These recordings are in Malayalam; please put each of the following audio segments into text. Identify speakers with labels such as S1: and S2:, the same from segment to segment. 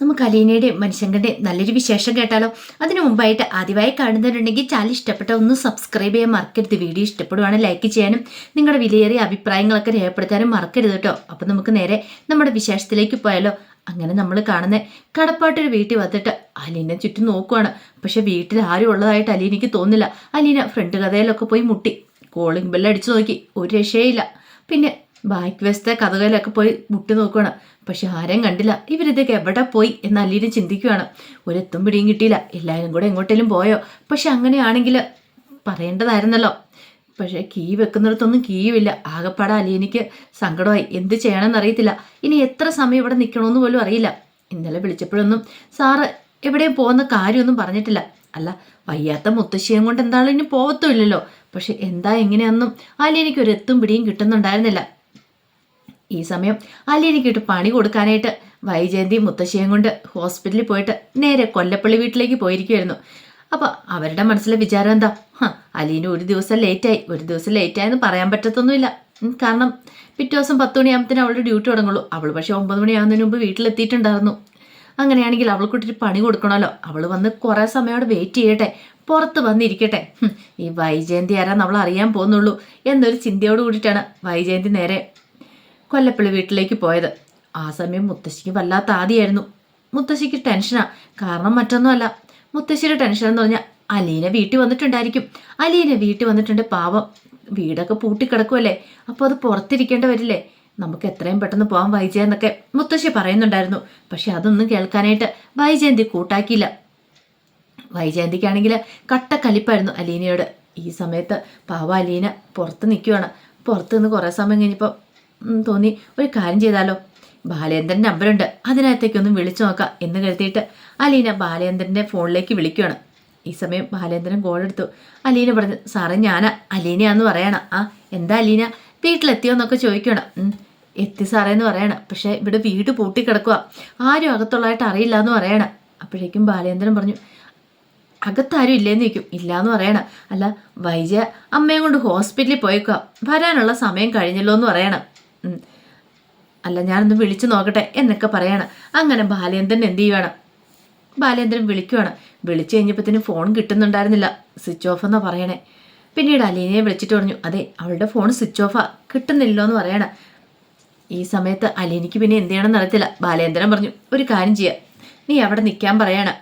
S1: നമുക്ക് അലീനയുടെയും മനുഷ്യന്റെ നല്ലൊരു വിശേഷം കേട്ടാലോ? അതിനു മുമ്പായിട്ട് ആദ്യമായി കാണുന്നവരുണ്ടെങ്കിൽ ചാനൽ ഇഷ്ടപ്പെട്ട ഒന്ന് സബ്സ്ക്രൈബ് ചെയ്യാൻ മറക്കരുത്. വീഡിയോ ഇഷ്ടപ്പെടുവാണെങ്കിൽ ലൈക്ക് ചെയ്യാനും നിങ്ങളുടെ വിലയേറിയ അഭിപ്രായങ്ങളൊക്കെ രേഖപ്പെടുത്താനും മറക്കരുത് കേട്ടോ. അപ്പം നമുക്ക് നേരെ നമ്മുടെ വിശേഷത്തിലേക്ക് പോയാലോ? അങ്ങനെ നമ്മൾ കാണുന്ന കടപ്പാട്ടൊരു വീട്ടിൽ വന്നിട്ട് അലീനെ ചുറ്റും നോക്കുവാണ്. പക്ഷെ വീട്ടിൽ ആരും ഉള്ളതായിട്ട് അലീനയ്ക്ക് തോന്നില്ല അലീന ഫ്രണ്ട് കഥയിലൊക്കെ പോയി മുട്ടി. കോളിംഗ് ബെല്ലടിച്ചു നോക്കി. ഒരു രക്ഷയില്ല പിന്നെ ബാക്ക് വശത്തെ കഥകളിലൊക്കെ പോയി മുട്ടി നോക്കുകയാണ് പക്ഷെ ആരെയും കണ്ടില്ല. ഇവരിതൊക്കെ എവിടെ പോയി എന്ന് അല്ലീരും ചിന്തിക്കുകയാണ് ഒരെത്തും പിടിയും കിട്ടിയില്ല. എല്ലാവരും കൂടെ എങ്ങോട്ടേലും പോയോ? പക്ഷെ അങ്ങനെയാണെങ്കിൽ പറയേണ്ടതായിരുന്നല്ലോ. പക്ഷേ കീ വെക്കുന്നിടത്തൊന്നും കീയുമില്ല. ആകെപ്പാടെ അലീനിക്ക് സങ്കടമായി. എന്ത് ചെയ്യണമെന്ന് അറിയത്തില്ല. ഇനി എത്ര സമയം ഇവിടെ നിൽക്കണമെന്ന് പോലും അറിയില്ല. ഇന്നലെ വിളിച്ചപ്പോഴൊന്നും സാറ് എവിടെയും പോകുന്ന കാര്യമൊന്നും പറഞ്ഞിട്ടില്ല. അല്ല വയ്യാത്ത മുത്തശ്ശിയും കൊണ്ട് എന്തായാലും ഇനി പോകത്തുമില്ലല്ലോ പക്ഷെ എന്താ എങ്ങനെയാണെന്നും അലീനിക്ക് ഒരു എത്തും പിടിയും കിട്ടുന്നുണ്ടായിരുന്നില്ല. ഈ സമയം അല്ലിനിക്കിട്ട് പണി കൊടുക്കാനായിട്ട് വൈജയന്തി മുത്തശ്ശിയും കൊണ്ട് ഹോസ്പിറ്റലിൽ പോയിട്ട് നേരെ കൊല്ലപ്പള്ളി വീട്ടിലേക്ക് പോയിരിക്കുമായിരുന്നു അപ്പോൾ അവരുടെ മനസ്സിലെ വിചാരം എന്താ? അലീന് ഒരു ദിവസം ലേറ്റായി. ഒരു ദിവസം ലേറ്റായെന്ന് പറയാൻ പറ്റത്തൊന്നുമില്ല. കാരണം പിറ്റേ ദിവസം പത്ത് മണിയാകുമ്പത്തേനും അവളുടെ ഡ്യൂട്ടി തുടങ്ങുള്ളൂ. അവൾ പക്ഷേ ഒമ്പത് മണിയാകുന്നതിന് മുമ്പ് വീട്ടിലെത്തിയിട്ടുണ്ടായിരുന്നു. അങ്ങനെയാണെങ്കിൽ അവൾക്കൊട്ടിട്ട് പണി കൊടുക്കണമല്ലോ. അവൾ വന്ന് കുറേ അവിടെ വെയിറ്റ് ചെയ്യട്ടെ. പുറത്ത് വന്നിരിക്കട്ടെ. ഈ വൈജയന്തി ആരാ നമ്മൾ അറിയാൻ പോകുന്നുള്ളൂ എന്നൊരു ചിന്തയോട് കൂടിയിട്ടാണ് വൈജയന്തി നേരെ കൊല്ലപ്പള്ളി വീട്ടിലേക്ക് പോയത്. ആ സമയം മുത്തശ്ശിക്ക് വല്ലാത്ത ആദിയായിരുന്നു. മുത്തശ്ശിക്ക് ടെൻഷനാ. കാരണം മറ്റൊന്നുമല്ല. മുത്തശ്ശിയുടെ ടെൻഷൻ എന്ന് പറഞ്ഞാൽ അലീന വീട്ടിൽ വന്നിട്ടുണ്ടായിരിക്കും. അലീന വീട്ടിൽ വന്നിട്ടുണ്ട് പാവം. വീടൊക്കെ പൂട്ടിക്കിടക്കുമല്ലേ അപ്പോൾ അത് പുറത്തിരിക്കേണ്ട വരില്ലേ? നമുക്ക് എത്രയും പെട്ടെന്ന് പോകാൻ വൈജയന്നൊക്കെ മുത്തശ്ശി പറയുന്നുണ്ടായിരുന്നു. പക്ഷെ അതൊന്നും കേൾക്കാനായിട്ട് വൈജയന്തി കൂട്ടാക്കിയില്ല. വൈജയന്തിക്കാണെങ്കിൽ കട്ട കലിപ്പായിരുന്നു അലീനയോട്. ഈ സമയത്ത് പാവ അലീന പുറത്ത് നിൽക്കുവാണ് പുറത്ത് നിന്ന് കുറേ സമയം കഴിഞ്ഞപ്പോൾ തോന്നി. ഒരു കാര്യം ചെയ്താലോ? ബാലേന്ദ്രന്റെ നമ്പറുണ്ട്. അതിനകത്തേക്കൊന്നും വിളിച്ചു നോക്കാം എന്ന് കരുതിയിട്ട് അലീന ബാലേന്ദ്രന്റെ ഫോണിലേക്ക് വിളിക്കുകയാണ്. ഈ സമയം ബാലേന്ദ്രൻ കോൾ എടുത്തു. അലീന പറഞ്ഞു സാറേ ഞാനാ. അലീനയാന്ന് പറയണം. ആ എന്താ അലീന? വീട്ടിലെത്തിയോ എന്നൊക്കെ ചോദിക്കണം എത്തി സാറേ എന്ന് പറയണം. പക്ഷേ ഇവിടെ വീട് പൂട്ടിക്കിടക്കുക ആരും അകത്തുള്ളതായിട്ട് അറിയില്ല എന്ന് പറയണം. അപ്പോഴേക്കും ബാലേന്ദ്രൻ പറഞ്ഞു അകത്താരും ഇല്ലേന്ന് ചോദിക്കും. ഇല്ലയെന്ന് പറയണം. അല്ല വൈജ അമ്മയും കൊണ്ട് ഹോസ്പിറ്റലിൽ പോയിക്കുക വരാനുള്ള സമയം കഴിഞ്ഞല്ലോ എന്ന് പറയണം. അല്ല ഞാനൊന്ന് വിളിച്ചു നോക്കട്ടെ എന്നൊക്കെ പറയണം. അങ്ങനെ ബാലേന്ദ്രൻ എന്ത് ചെയ്യുവാണ്? ബാലേന്ദ്രൻ വിളിക്കുവാണ്. വിളിച്ചു കഴിഞ്ഞപ്പോഴത്തേനും ഫോൺ കിട്ടുന്നുണ്ടായിരുന്നില്ല. സ്വിച്ച് ഓഫ് എന്നാ പറയണേ. പിന്നീട് അലീനയെ വിളിച്ചിട്ട് പറഞ്ഞു അതെ അവളുടെ ഫോൺ സ്വിച്ച് ഓഫാ കിട്ടുന്നില്ലോ എന്ന് പറയണം. ഈ സമയത്ത് അലീനയ്ക്ക് പിന്നെ എന്ത് ചെയ്യണമെന്ന് അറിയത്തില്ല. ബാലേന്ദ്രൻ പറഞ്ഞു ഒരു കാര്യം ചെയ്യാം. നീ അവിടെ നിൽക്കാൻ പറയണം.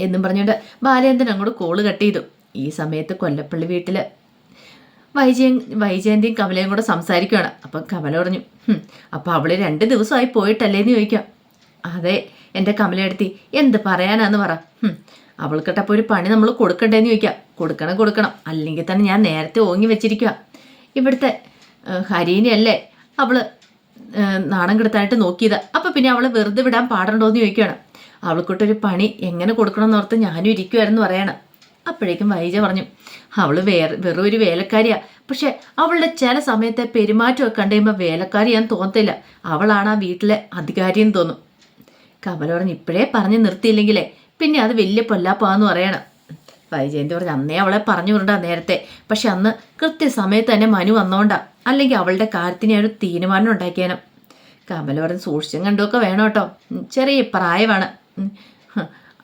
S1: എന്നും പറഞ്ഞുകൊണ്ട് ബാലേന്ദ്രൻ അങ്ങോട്ട് കോൾ കട്ട് ചെയ്തു. ഈ സമയത്ത് കൊല്ലപ്പള്ളി വീട്ടിൽ വൈജയൻ വൈജയന്തിയും കമലയും കൂടെ സംസാരിക്കുകയാണ് അപ്പം കമല പറഞ്ഞു "ഹും, അപ്പം അവൾ രണ്ട് ദിവസമായി പോയിട്ടല്ലേന്ന് ചോദിക്കാം. അതെ എന്റെ കമലയെടുത്തി എന്ത് പറയാനാന്ന് പറ. അവൾക്കിട്ടപ്പോൾ ഒരു പണി നമ്മൾ കൊടുക്കണ്ടേന്ന് ചോദിക്കാം. കൊടുക്കണം കൊടുക്കണം. അല്ലെങ്കിൽ തന്നെ ഞാൻ നേരത്തെ ഓങ്ങി വെച്ചിരിക്കുക ഇവിടുത്തെ ഹരീനയല്ലേ അവൾ നാണം കെടുത്താനായിട്ട് നോക്കിയത്. അപ്പം പിന്നെ അവളെ വെറുതെ വിടാൻ പാടുണ്ടോയെന്ന് ചോദിക്കുകയാണ് അവൾക്കൊട്ടൊരു പണി എങ്ങനെ കൊടുക്കണം എന്നോർത്ത് ഞാനും ഇരിക്കുമായിരുന്നു പറയണം. അപ്പോഴേക്കും വൈജ പറഞ്ഞു അവൾ വേറെ വെറും ഒരു വേലക്കാരിയാ. പക്ഷെ അവളുടെ ചില സമയത്തെ പെരുമാറ്റമൊക്കെ കണ്ടു കഴിയുമ്പോൾ വേലക്കാരിയാന്ന് തോന്നത്തില്ല. അവളാണ് ആ വീട്ടിലെ അധികാരിയെന്ന് തോന്നും. കമല പറഞ്ഞു ഇപ്പോഴേ പറഞ്ഞു നിർത്തിയില്ലെങ്കിലേ പിന്നെ അത് വലിയ പൊല്ലാപ്പാന്ന് പറയണം. വൈജയന്തി പറഞ്ഞു അന്നേ അവളെ പറഞ്ഞു വിടണ്ട നേരത്തെ. പക്ഷെ അന്ന് കൃത്യസമയത്ത് തന്നെ മനു വന്നോണ്ടാ. അല്ലെങ്കിൽ അവളുടെ കാര്യത്തിന് ഒരു തീരുമാനം ഉണ്ടാക്കിയാനും. കമല പറഞ്ഞ് സൂക്ഷിച്ചും കണ്ടുമൊക്കെ വേണം കേട്ടോ. ചെറിയ പ്രായമാണ്.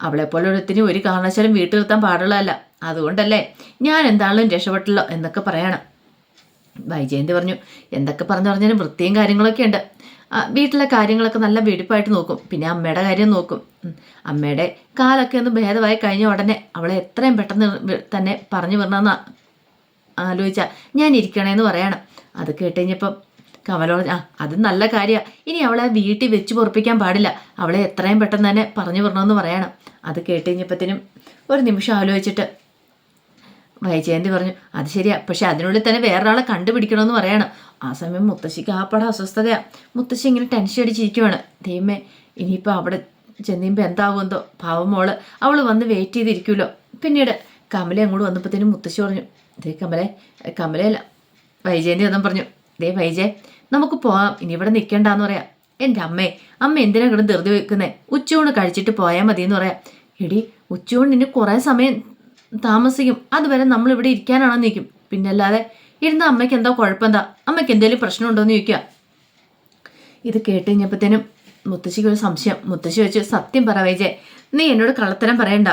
S1: അവളെപ്പോലെ ഒരുത്തിന് ഒരു കാരണവശാലും വീട്ടിൽ നിർത്താൻ പാടുള്ളതല്ല. അതുകൊണ്ടല്ലേ ഞാൻ എന്താണെങ്കിലും രക്ഷപ്പെട്ടല്ലോ എന്നൊക്കെ പറയണം. വൈജയന്തി പറഞ്ഞു എന്തൊക്കെ പറഞ്ഞു പറഞ്ഞാലും വൃത്തിയും കാര്യങ്ങളൊക്കെ ഉണ്ട്. വീട്ടിലെ കാര്യങ്ങളൊക്കെ നല്ല വെടിപ്പായിട്ട് നോക്കും. പിന്നെ അമ്മയുടെ കാര്യം നോക്കും. അമ്മയുടെ കാലൊക്കെ ഒന്ന് ഭേദമായി കഴിഞ്ഞ ഉടനെ അവളെ എത്രയും പെട്ടെന്ന് തന്നെ പറഞ്ഞു വിടണമെന്ന് ആലോചിച്ചാൽ ഞാൻ ഇരിക്കണേന്ന് പറയണം. അത് കേട്ട് കഴിഞ്ഞപ്പം കമലോട് ആ അത് നല്ല കാര്യമാണ് ഇനി അവളെ വീട്ടിൽ വെച്ച് പൊറപ്പിക്കാൻ പാടില്ല. അവളെ എത്രയും പെട്ടെന്ന് തന്നെ പറഞ്ഞു വിടണമെന്ന് പറയണം. അത് കേട്ട് കഴിഞ്ഞപ്പത്തിനും ഒരു നിമിഷം ആലോചിച്ചിട്ട് വൈജയന്തി പറഞ്ഞു അത് ശരിയാ പക്ഷെ അതിനുള്ളിൽ തന്നെ വേറൊരാളെ കണ്ടുപിടിക്കണമെന്ന് പറയണം. ആ സമയം മുത്തശ്ശിക്ക് ആപ്പാടെ അസ്വസ്ഥതയാണ് മുത്തശ്ശി ഇങ്ങനെ ടെൻഷൻ അടിച്ചിരിക്കുവാണ്. ദൈവമേ ഇനിയിപ്പോൾ അവിടെ ചെന്നിയുമ്പോൾ എന്താകുമെന്തോ പാവം മോൾ. അവൾ വന്ന് വെയിറ്റ് ചെയ്തിരിക്കുമല്ലോ പിന്നീട് കമല അങ്ങോട്ട് വന്നപ്പോഴത്തേനും മുത്തശ്ശി പറഞ്ഞു ദേ കമലെ കമലയല്ല. വൈജയന്തി ഒന്നും പറഞ്ഞു ദേ വൈജയ് നമുക്ക് പോവാം. ഇനി ഇവിടെ നിൽക്കണ്ടെന്ന് പറയാം. എന്റെ അമ്മേ അമ്മ എന്തിനാ കിടന്ന് ധൃതി വെക്കുന്നേ? ഉച്ചയൂണ് കഴിച്ചിട്ട് പോയാൽ മതി എന്ന് പറയാം. എടി ഉച്ചയൂണിന് കുറേ സമയം താമസിക്കും. അതുവരെ നമ്മൾ ഇവിടെ ഇരിക്കാനാണോ നിൽക്കും പിന്നല്ലാതെ ഇരുന്ന അമ്മയ്ക്ക് എന്താ കുഴപ്പമെന്താ അമ്മയ്ക്ക് എന്തെങ്കിലും പ്രശ്നമുണ്ടോയെന്ന് ചോദിക്കുക. ഇത് കേട്ട് കഴിഞ്ഞപ്പോഴത്തേനും മുത്തശ്ശിക്ക് ഒരു സംശയം. മുത്തശ്ശി വെച്ച് സത്യം പറ വൈജെ നീ എന്നോട് കള്ളത്തരം പറയണ്ട.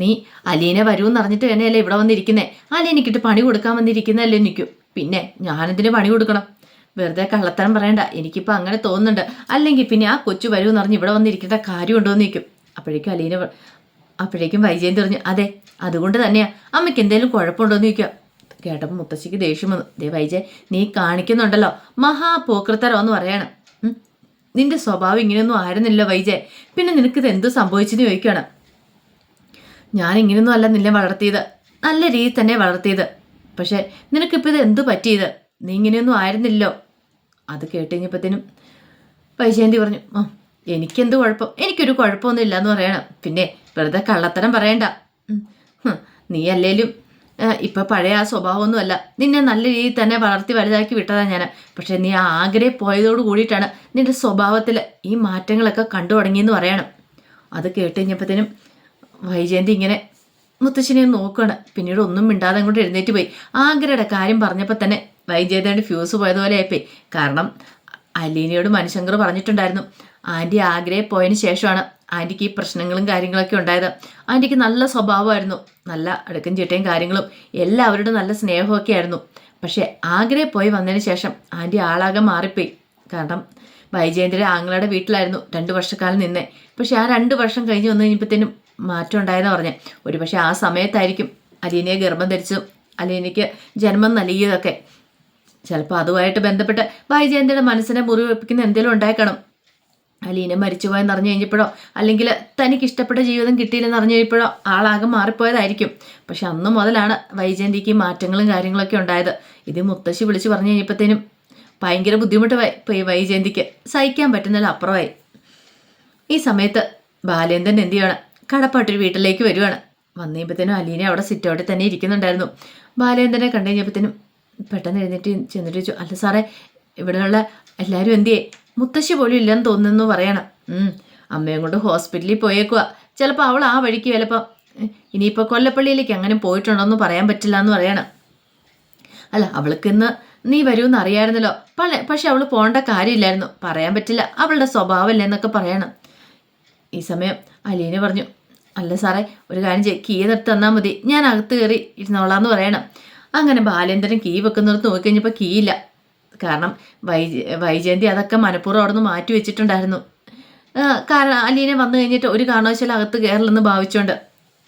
S1: നീ അലീനെ വരൂന്ന് അറിഞ്ഞിട്ട് തന്നെയല്ലേ ഇവിടെ വന്നിരിക്കുന്നേ? അലീനിക്കിട്ട് പണി കൊടുക്കാൻ വന്നിരിക്കുന്നല്ലേ നിൽക്കും പിന്നെ ഞാനെന്തിനു പണി കൊടുക്കണം? വെറുതെ കള്ളത്തരം പറയണ്ട. എനിക്കിപ്പോൾ അങ്ങനെ തോന്നുന്നുണ്ട്. അല്ലെങ്കിൽ പിന്നെ ആ കൊച്ചു വരുമെന്ന് പറഞ്ഞ് ഇവിടെ വന്നിരിക്കേണ്ട കാര്യമുണ്ടോ എന്ന് നിൽക്കും അപ്പോഴേക്കും അലീന അപ്പോഴേക്കും വൈജയൻ പറഞ്ഞു അതെ അതുകൊണ്ട് തന്നെയാ. അമ്മയ്ക്ക് എന്തെങ്കിലും കുഴപ്പമുണ്ടോ എന്ന് ചോദിക്കുക. കേട്ടപ്പോൾ മുത്തശ്ശിക്ക് ദേഷ്യം വന്നു. ദേ വൈജയ് നീ കാണിക്കുന്നുണ്ടല്ലോ. മഹാപോക്രത്തരം എന്ന് പറയണം. നിന്റെ സ്വഭാവം ഇങ്ങനെയൊന്നും ആയിരുന്നില്ല വൈജയ്. പിന്നെ നിനക്കിത് എന്ത് സംഭവിച്ചെന്ന് ചോദിക്കുകയാണ്. ഞാൻ ഇങ്ങനെയൊന്നും അല്ല നിന്നെ വളർത്തിയത്. നല്ല രീതിയിൽ തന്നെ വളർത്തിയത്. പക്ഷെ നിനക്കിപ്പോൾ ഇത് എന്ത് പറ്റിയത്? നീ ഇങ്ങനെയൊന്നും ആയിരുന്നില്ലോ അത് കേട്ട് വൈജയന്തി പറഞ്ഞു ആ എനിക്കെന്ത് കുഴപ്പം? എനിക്കൊരു കുഴപ്പമൊന്നും എന്ന് പറയണം. പിന്നെ വെറുതെ കള്ളത്തരം പറയണ്ട. നീ അല്ലേലും ഇപ്പം പഴയ ആ സ്വഭാവമൊന്നുമല്ല. നിന്നെ നല്ല രീതിയിൽ തന്നെ വളർത്തി വലുതാക്കി വിട്ടതാണ് ഞാൻ പക്ഷേ നീ ആഗ്രഹ പോയതോട് കൂടിയിട്ടാണ് നിന്റെ സ്വഭാവത്തിൽ ഈ മാറ്റങ്ങളൊക്കെ കണ്ടു തുടങ്ങിയെന്ന് പറയണം. അത് കേട്ട് കഴിഞ്ഞപ്പോഴത്തേനും വൈജയന്തി ഇങ്ങനെ മുത്തശ്ശിനെ നോക്കുകയാണ് പിന്നീട് ഒന്നും മിണ്ടാതെ അങ്ങോട്ട് എഴുന്നേറ്റ് പോയി. ആഗ്രയുടെ കാര്യം പറഞ്ഞപ്പോൾ തന്നെ വൈജയന്തിയുടെ ഫ്യൂസ് പോയതുപോലെ ആയിപ്പോയി. കാരണം അലീനയോട് മനുശങ്കർ പറഞ്ഞിട്ടുണ്ടായിരുന്നു. ആന്റി ആഗ്രയെ പോയതിന് ശേഷമാണ് ആന്റിക്ക് ഈ പ്രശ്നങ്ങളും കാര്യങ്ങളൊക്കെ ഉണ്ടായത്. ആന്റിക്ക് നല്ല സ്വഭാവമായിരുന്നു. നല്ല അടുക്കും ചിട്ടയും കാര്യങ്ങളും എല്ലാവരുടെ നല്ല സ്നേഹമൊക്കെ ആയിരുന്നു. പക്ഷേ ആഗ്രയെ പോയി വന്നതിന് ശേഷം ആന്റി ആളാകെ മാറിപ്പോയി. കാരണം വൈജയന്തിയുടെ ആങ്ങളുടെ വീട്ടിലായിരുന്നു രണ്ട് വർഷക്കാലം നിന്നേ. പക്ഷേ ആ രണ്ട് വർഷം കഴിഞ്ഞ് വന്നു കഴിഞ്ഞപ്പോഴത്തേനും മാറ്റം ഉണ്ടായെന്ന് പറഞ്ഞ്. ഒരു പക്ഷേ ആ സമയത്തായിരിക്കും അലീനയെ ഗർഭം ധരിച്ചു അലീനയ്ക്ക് ജന്മം നൽകിയതൊക്കെ. ചിലപ്പോൾ അതുമായിട്ട് ബന്ധപ്പെട്ട് വൈജയന്തിയുടെ മനസ്സിനെ മുറിവെപ്പിക്കുന്ന എന്തെങ്കിലും ഉണ്ടായിക്കണം. അലീന മരിച്ചുപോയെന്ന് അറിഞ്ഞു കഴിഞ്ഞപ്പോഴോ അല്ലെങ്കിൽ തനിക്ക് ഇഷ്ടപ്പെട്ട ജീവിതം കിട്ടിയില്ലെന്ന് അറിഞ്ഞു കഴിഞ്ഞപ്പോഴോ ആളാകെ മാറിപ്പോയതായിരിക്കും. പക്ഷെ അന്ന് മുതലാണ് വൈജയന്തിക്ക് മാറ്റങ്ങളും കാര്യങ്ങളൊക്കെ ഉണ്ടായത്. ഇത് മുത്തശ്ശി വിളിച്ചു പറഞ്ഞു കഴിഞ്ഞപ്പോഴത്തേനും ഭയങ്കര ബുദ്ധിമുട്ട് ഇപ്പോൾ പോയി വൈജയന്തിക്ക്. സഹിക്കാൻ പറ്റുന്നതിൽ അപ്പുറമായി. ഈ സമയത്ത് ബാലേന്ദ്രൻ എന്ത് ചെയ്യണം? കടപ്പാട്ടൊരു വീട്ടിലേക്ക് വരുവാണ്. വന്നു കഴിയുമ്പോഴത്തേനും അലീന അവിടെ സിറ്റൗട്ടിൽ തന്നെ ഇരിക്കുന്നുണ്ടായിരുന്നു. ബാലേന്ദ്രനെ കണ്ടു കഴിഞ്ഞപ്പോഴത്തേനും പെട്ടെന്ന് എഴുന്നേറ്റ് ചെന്നിട്ട് ചോദിച്ചു അല്ല സാറേ ഇവിടെയുള്ള എല്ലാവരും എന്തിയേ? മുത്തശ്ശി പോലും ഇല്ലെന്ന് തോന്നുന്നു പറയണം. അമ്മയും കൊണ്ട് ഹോസ്പിറ്റലിൽ പോയേക്കുക ചിലപ്പോൾ അവൾ ആ വഴിക്ക് ചിലപ്പോൾ ഇനിയിപ്പോൾ കൊല്ലപ്പള്ളിയിലേക്ക് അങ്ങനെ പോയിട്ടുണ്ടോയെന്ന് പറയാൻ പറ്റില്ല എന്ന് പറയണം. അല്ല അവൾക്ക് ഇന്ന് നീ വരുമെന്ന് അറിയായിരുന്നല്ലോ. പല പക്ഷെ അവൾ പോകേണ്ട കാര്യമില്ലായിരുന്നു. പറയാൻ പറ്റില്ല. അവളുടെ സ്വഭാവമല്ലേ എന്നൊക്കെ പറയണം. ഈ സമയം അലീന പറഞ്ഞു അല്ല സാറേ ഒരു കാര്യം ചെയ്യ്. കീ നിർത്തി തന്നാൽ മതി. ഞാൻ അകത്ത് കയറി ഇരുന്നോളാന്ന് പറയണം. അങ്ങനെ ബാലേന്ദ്രൻ കീ വെക്കുന്നിടത്ത് നോക്കിക്കഴിഞ്ഞപ്പോൾ കീ ഇല്ല. കാരണം വൈജ വൈജയന്തി അതൊക്കെ മനഃപൂർവം അവിടെ നിന്ന് മാറ്റി വെച്ചിട്ടുണ്ടായിരുന്നു. കാരണം അലീന വന്നു കഴിഞ്ഞിട്ട് ഒരു കാരണവശാല അകത്ത് കയറില്ലെന്ന് ഭാവിച്ചുകൊണ്ട്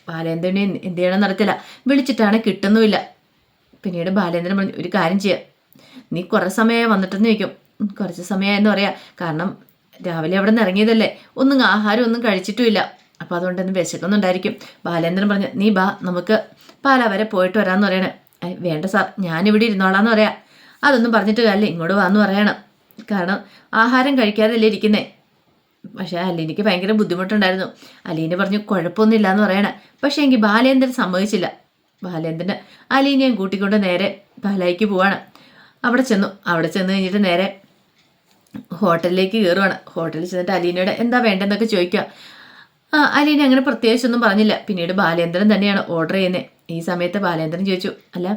S1: ബാലേന്ദ്രനെ എന്ത് ചെയ്യണം നടത്തില്ല വിളിച്ചിട്ടാണ് കിട്ടുന്നുമില്ല. പിന്നീട് ബാലേന്ദ്രൻ പറഞ്ഞു ഒരു കാര്യം ചെയ്യാം. നീ കുറേ സമയമായി വന്നിട്ടെന്ന് ചോദിക്കും. "ഉം, കുറച്ച് സമയമായെന്ന് പറയാം. കാരണം രാവിലെ അവിടെ നിന്ന് ഇറങ്ങിയതല്ലേ. ഒന്നും ആഹാരം ഒന്നും കഴിച്ചിട്ടുമില്ല. അപ്പോൾ അതുകൊണ്ട് തന്നെ വിശക്കുന്നുണ്ടായിരിക്കും. ബാലേന്ദ്രൻ പറഞ്ഞു നീ ബാ നമുക്ക് പാല വരെ പോയിട്ട് വരാമെന്ന് പറയണേ. "ഏ, വേണ്ട സാർ ഞാനിവിടെ ഇരുന്നോളാന്ന് പറയാ. അതൊന്നും പറഞ്ഞിട്ട് കാര്യമില്ല ഇങ്ങോട്ട് വാന്ന് പറയണം. കാരണം ആഹാരം കഴിക്കാതല്ലേ ഇരിക്കുന്നേ. പക്ഷേ അലീനയ്ക്ക് ഭയങ്കര ബുദ്ധിമുട്ടുണ്ടായിരുന്നു. അലീന പറഞ്ഞു കുഴപ്പമൊന്നുമില്ല എന്ന് പറയണേ. പക്ഷേ എങ്കിൽ ബാലേന്ദ്രൻ സമ്മതിച്ചില്ല. ബാലേന്ദ്രന് അലീനയും കൂട്ടിക്കൊണ്ട് നേരെ പാലായിക്ക് പോവാണ്. അവിടെ ചെന്നു അവിടെ ചെന്ന് കഴിഞ്ഞിട്ട് നേരെ ഹോട്ടലിലേക്ക് കയറുവാണ്. ഹോട്ടലിൽ ചെന്നിട്ട് അലീനയുടെ എന്താ വേണ്ടതെന്നൊക്കെ ചോദിക്കുക. അലീന അങ്ങനെ പ്രത്യേകിച്ചൊന്നും പറഞ്ഞില്ല. പിന്നീട് ബാലേന്ദ്രൻ തന്നെയാണ് ഓർഡർ ചെയ്യുന്നത് ഈ സമയത്ത് ബാലേന്ദ്രൻ ചോദിച്ചു അല്ല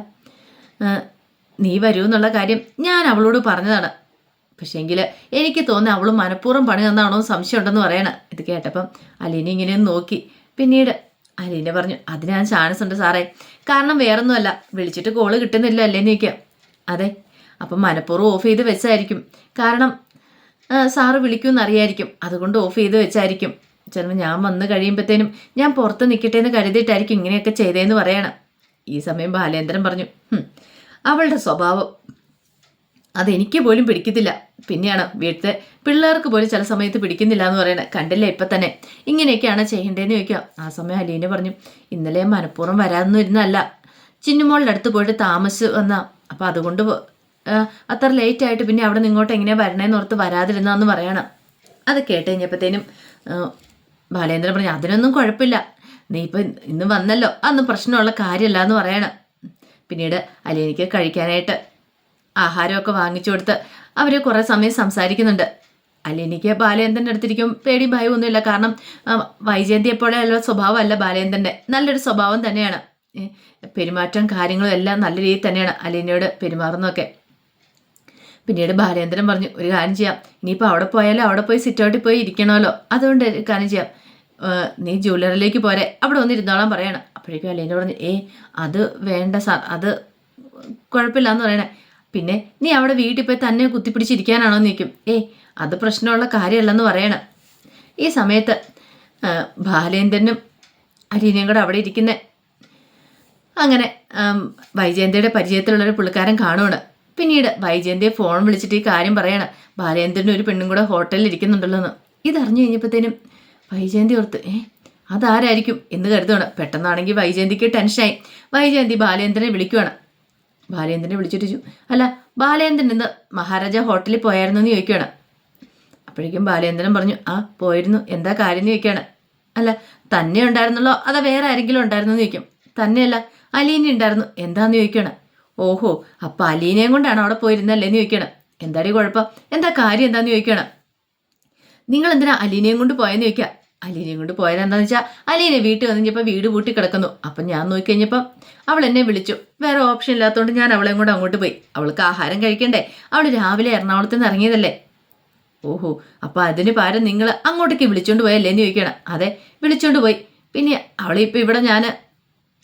S1: നീ വരൂ എന്നുള്ള കാര്യം ഞാൻ അവളോട് പറഞ്ഞതാണ്. പക്ഷേങ്കിൽ എനിക്ക് തോന്നി അവൾ മനഃപൂർവം പണി തന്നാണോ സംശയം ഉണ്ടെന്ന് പറയണം. ഇത് കേട്ടപ്പം അലീന ഇങ്ങനെ നോക്കി. പിന്നീട് അലീന പറഞ്ഞു അതിന് ഞാൻ ചാൻസ് ഉണ്ട് സാറേ. കാരണം വേറൊന്നുമല്ല വിളിച്ചിട്ട് കോൾ കിട്ടുന്നില്ല അല്ലേ നീക്ക്? അതെ അപ്പം മനഃപൂർവം ഓഫ് ചെയ്ത് വെച്ചായിരിക്കും. കാരണം സാറ് വിളിക്കുമെന്ന് അറിയായിരിക്കും. അതുകൊണ്ട് ഓഫ് ചെയ്ത് വെച്ചായിരിക്കും. ചിലപ്പോൾ ഞാൻ വന്ന് കഴിയുമ്പോഴത്തേനും ഞാൻ പുറത്ത് നിൽക്കട്ടെ എന്ന് കരുതിയിട്ടായിരിക്കും ഇങ്ങനെയൊക്കെ ചെയ്തതെന്ന് പറയണം. ഈ സമയം ബാലേന്ദ്രൻ പറഞ്ഞു "ഹും, അവളുടെ സ്വഭാവം അതെനിക്ക് പോലും പിടിക്കത്തില്ല. പിന്നെയാണ് വീട്ടിലെ പിള്ളേർക്ക് പോലും ചില സമയത്ത് പിടിക്കുന്നില്ല എന്ന് പറയണത് കണ്ടില്ലേ ഇപ്പം തന്നെ? ഇങ്ങനെയൊക്കെയാണ് ചെയ്യേണ്ടതെന്ന് ചോദിക്കുക. ആ സമയം അലീന പറഞ്ഞു ഇന്നലെ മനഃപൂർവം വരാതൊന്നും ഇരുന്നല്ല ചിന്നുമോളുടെ അടുത്ത് പോയിട്ട് താമസിച്ച് വന്ന. അപ്പം അതുകൊണ്ട് അത്ര ലേറ്റ് ആയിട്ട് പിന്നെ അവിടെ നിന്ന് ഇങ്ങോട്ട് എങ്ങനെയാണ് വരണേന്ന് ഓർത്ത് വരാതിരുന്നാന്ന് പറയണം. അത് കേട്ട് കഴിഞ്ഞപ്പോഴത്തേനും ബാലേന്ദ്രൻ പറഞ്ഞു അതിനൊന്നും കുഴപ്പമില്ല. നീ ഇപ്പം ഇന്ന് വന്നല്ലോ. അന്ന് പ്രശ്നമുള്ള കാര്യമല്ല എന്ന് പറയണം. പിന്നീട് അലീനയ്ക്ക് കഴിക്കാനായിട്ട് ആഹാരമൊക്കെ വാങ്ങിച്ചു കൊടുത്ത് അവർ കുറേ സമയം സംസാരിക്കുന്നുണ്ട്. അലീനയ്ക്ക് ബാലേന്ദ്രന്റെ അടുത്തിരിക്കും പേടി ഭയമൊന്നുമില്ല കാരണം വൈജയന്തി പോലെയുള്ള സ്വഭാവമല്ല ബാലേന്ദ്രന്റെ. നല്ലൊരു സ്വഭാവം തന്നെയാണ്. പെരുമാറ്റം കാര്യങ്ങളും എല്ലാം നല്ല രീതിയിൽ തന്നെയാണ് അലീനയോട് പെരുമാറുന്നതൊക്കെ. പിന്നീട് ബാലേന്ദ്രൻ പറഞ്ഞു ഒരു കാര്യം ചെയ്യാം. ഇനിയിപ്പോൾ അവിടെ പോയാലും? അവിടെ പോയി സിറ്റൗട്ടിൽ പോയി ഇരിക്കണമല്ലോ. അതുകൊണ്ട് കാര്യം ചെയ്യാം. നീ ജ്വല്ലറിയിലേക്ക് പോരെ. അവിടെ വന്നിരുന്നോളാൻ പറയണം. അപ്പോഴേക്കും അല്ലേന്റെ പറഞ്ഞു ഏ അത് വേണ്ട സാർ. അത് കുഴപ്പമില്ല എന്ന് പറയണേ. പിന്നെ നീ അവിടെ വീട്ടിൽ പോയി തന്നെ കുത്തിപ്പിടിച്ചിരിക്കാനാണോ നിൽക്കും ഏ അത് പ്രശ്നമുള്ള കാര്യമല്ലെന്ന് പറയണം. ഈ സമയത്ത് ബാലേന്ദ്രനും അലീനയും കൂടെ അവിടെ ഇരിക്കുന്നത് അങ്ങനെ വൈജയന്തിയുടെ പരിചയത്തിലുള്ളൊരു പുള്ളിക്കാരൻ കാണുവാണ്. പിന്നീട് വൈജയന്തിയെ ഫോൺ വിളിച്ചിട്ട് ഈ കാര്യം പറയണം. ബാലേന്ദ്രനും ഒരു പെണ്ണും കൂടെ ഹോട്ടലിൽ ഇരിക്കുന്നുണ്ടല്ലോ എന്ന്. ഇതറിഞ്ഞു കഴിഞ്ഞപ്പോഴത്തേനും വൈജയന്തി ഓർത്ത് ഏ അതാരായിരിക്കും? എന്ന് കരുതുകയാണ് പെട്ടെന്നാണെങ്കിൽ വൈജയന്തിക്ക് ടെൻഷനായി. വൈജയന്തി ബാലേന്ദ്രനെ വിളിക്കുവാണ്. ബാലേന്ദ്രനെ വിളിച്ചിട്ട് അല്ല ബാലേന്ദ്രൻ ഇന്ന് മഹാരാജ ഹോട്ടലിൽ പോയായിരുന്നു? എന്ന് ചോദിക്കുകയാണ് അപ്പോഴേക്കും ബാലേന്ദ്രൻ പറഞ്ഞു ആ പോയിരുന്നു. എന്താ കാര്യം? എന്ന് ചോദിക്കുകയാണ് അല്ല തന്നെ ഉണ്ടായിരുന്നല്ലോ? അതാ വേറെ ആരെങ്കിലും ഉണ്ടായിരുന്നു? എന്ന് ചോദിക്കും. തന്നെയല്ല അലീന ഉണ്ടായിരുന്നു. എന്താന്ന്? ചോദിക്കണം ഓഹോ അപ്പൊ അലീനയും കൊണ്ടാണ് അവിടെ പോയിരുന്നല്ലേ? എന്ന് ചോദിക്കണം എന്താടി കുഴപ്പം? എന്താ കാര്യം? എന്താന്ന് ചോദിക്കണം നിങ്ങൾ എന്തിനാ അലീനയും കൊണ്ട് പോയെന്ന് ചോദിക്കുക? അലീനയും കൊണ്ട് പോയത് എന്താണെന്ന് വെച്ചാൽ അലീന വീട്ടിൽ വന്നു കഴിഞ്ഞപ്പോൾ വീട് പൂട്ടി കിടക്കുന്നു. അപ്പം ഞാൻ നോക്കിക്കഴിഞ്ഞപ്പം അവൾ എന്നെ വിളിച്ചു. വേറെ ഓപ്ഷൻ ഇല്ലാത്തതുകൊണ്ട് ഞാൻ അവളെയും കൂടെ അങ്ങോട്ട് പോയി. അവൾക്ക് ആഹാരം കഴിക്കണ്ടേ? അവൾ രാവിലെ എറണാകുളത്ത് നിന്ന് ഇറങ്ങിയതല്ലേ? ഓഹോ അപ്പം അതിന് പകരം നിങ്ങൾ അങ്ങോട്ടേക്ക് വിളിച്ചുകൊണ്ട് പോയല്ലേ എന്ന് ചോദിക്കണം അതെ വിളിച്ചുകൊണ്ട് പോയി. പിന്നെ അവളിപ്പോൾ ഇവിടെ ഞാൻ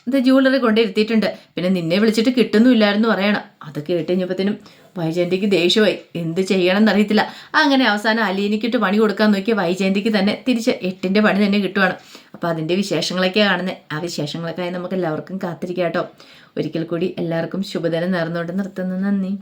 S1: ഇത് ജൂവലറി കൊണ്ടിരുത്തിയിട്ടുണ്ട് പിന്നെ നിന്നെ വിളിച്ചിട്ട് കിട്ടുന്നുമില്ലായിരുന്നു പറയണം. അത് കേട്ട് കഴിഞ്ഞപ്പോഴത്തേനും വൈജയന്തിക്ക് ദേഷ്യമായി. എന്ത് ചെയ്യണം എന്നറിയത്തില്ല അങ്ങനെ അവസാനം അലീനിക്കിട്ട് പണി കൊടുക്കാൻ നോക്കിയ വൈജയന്തിക്ക് തന്നെ തിരിച്ച് എട്ടിന്റെ പണി തന്നെ കിട്ടുവാണ്. അപ്പോൾ അതിന്റെ വിശേഷങ്ങളൊക്കെ കാണുന്നത് ആ വിശേഷങ്ങളൊക്കെ നമുക്ക് എല്ലാവർക്കും കാത്തിരിക്കാം കേട്ടോ. ഒരിക്കൽ കൂടി എല്ലാവർക്കും ശുഭദിനം നേർന്നുകൊണ്ട് നിർത്തുന്നു. നന്ദി.